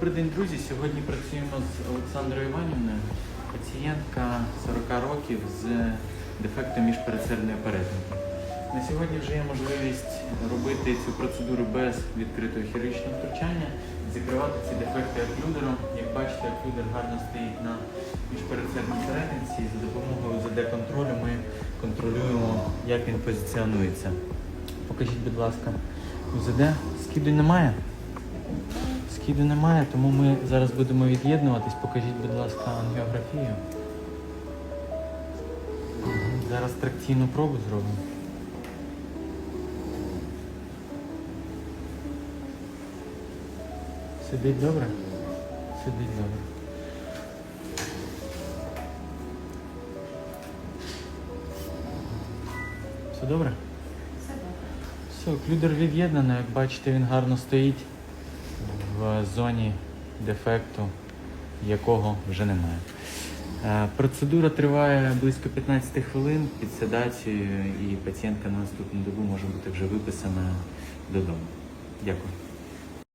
Добрий день, друзі. Сьогодні працюємо з Олександрою Іванівною. Пацієнтка 40 років з дефектом міжпередсердної перетинки. На сьогодні вже є можливість робити цю процедуру без відкритого хірургічного втручання, закривати ці дефекти оклюдером. Як бачите, оклюдер гарно стоїть на міжпередсердній перетинці. За допомогою ЗД-контролю ми контролюємо, як він позиціонується. Покажіть, будь ласка, УЗД. Скиду немає? Скиду немає, тому ми зараз будемо від'єднуватись. Покажіть, будь ласка, ангіографію. Зараз тракційну пробу зробимо. Сидить добре? Сидить добре. Все добре? Все, клюдер від'єднано, як бачите, він гарно стоїть в зоні дефекту, якого вже немає. Е, Процедура триває близько 15 хвилин під седацією і пацієнтка на наступну добу може бути вже виписана додому. Дякую.